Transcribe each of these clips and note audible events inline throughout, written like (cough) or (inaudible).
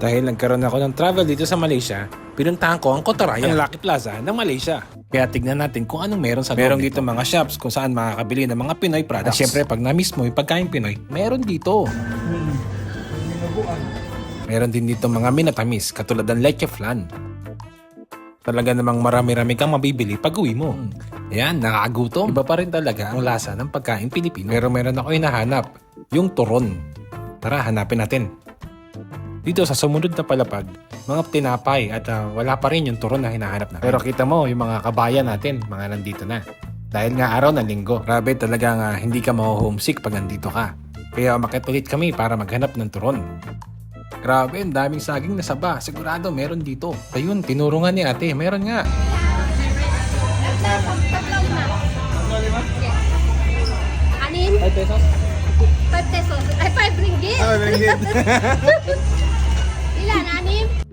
Dahil nagkaroon ako ng travel dito sa Malaysia, pinuntahan ko ang Kotaraya, ang Lucky Plaza ng Malaysia. Kaya tignan natin kung anong meron sa Meron dito mga shops kung saan makakabili ng mga Pinoy products. At syempre, pag na-miss mo yung pagkain Pinoy, meron dito. Meron din dito mga minatamis, katulad ng leche flan. Talaga namang marami-rami kang mabibili pag uwi mo. Ayan, nakakagutom. Iba pa rin talaga ang lasa ng pagkain Pilipino. Pero meron ako hinahanap, yung turon. Tara, hanapin natin. Dito sa sumunod na palapag, mga tinapay at ah, wala pa rin yung turon na hinahanap natin. Pero kita mo, yung mga kabayan natin, mga nandito na. Dahil nga araw ng linggo. Grabe talaga nga hindi ka ma-homesick pag nandito ka. Kaya umakit ulit kami para maghanap ng turon. Grabe, ang daming saging na saba. Sigurado meron dito. Ayun, tinurungan ni ate. Meron nga. Anin? 5 pesos? 5 pesos. Ay, 5 ringgit. Ah, ringgit. (laughs)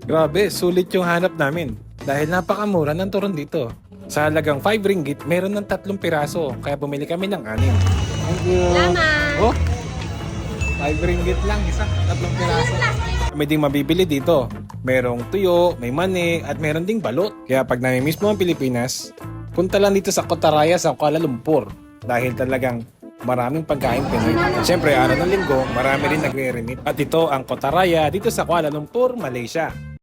Grabe, sulit yung hanap namin. Dahil napakamura ng turon dito. Sa halagang 5 ringgit, meron ng tatlong piraso. Kaya bumili kami ng anim. Thank you. Laman. Oh, 5 ringgit lang, isa. Tatlong piraso. may ding mabibili dito. Merong tuyo, may mani, at meron ding balot. Kaya pag namimiss mo ang Pilipinas, punta lang dito sa Kotaraya sa Kuala Lumpur. Dahil talagang maraming pagkain Pinoy. At syempre, araw ng linggo, marami rin nagre-remit. At ito ang Kotaraya dito sa Kuala Lumpur, Malaysia.